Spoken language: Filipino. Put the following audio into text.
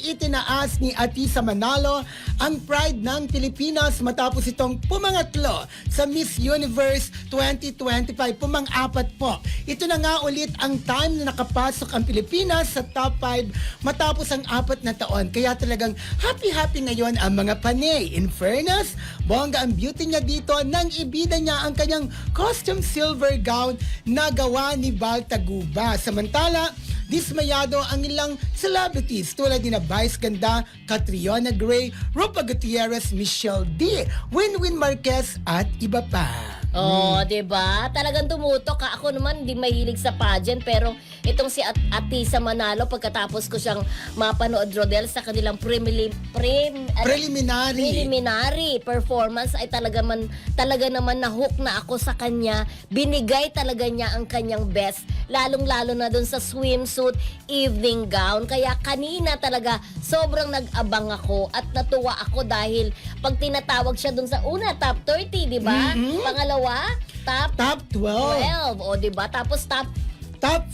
itinaas ni Atisa Manalo ang pride ng Pilipinas matapos itong pumangatlo sa Miss Universe 2025. Pumang-apat po. Ito na nga ulit ang time na nakapasok ang Pilipinas sa top 5 matapos ang apat na taon. Kaya talagang happy-happy ngayon ang mga panay. In fairness, bongga ang beauty niya dito nang ibida niya ang kanyang costume silver gown na gawa ni Val Taguba. Samantala, dismayado ang ilang celebrities tulad ni na Vice Ganda, Catriona Gray, Rupa Gutierrez, Michelle D, Winwin Marquez at iba pa. Oh, 'di ba? Talagang tumutok ka. Ako naman hindi mahilig sa pageant pero itong si At Atisa Manalo pagkatapos ko siyang mapanood Rodel sa kanilang premili, prim, ano, Preliminary. preliminary performance ay talaga man talaga naman na-hook na ako sa kanya. Binigay talaga niya ang kanyang best, lalong-lalo na dun sa swimsuit evening gown. Kaya kanina talaga sobrang nag-abang ako at natuwa ako dahil pag tinatawag siya dun sa una top 30, 'di ba? Mhm. Pangalawa, top Top 12. 12, o 'di ba? Tapos top Top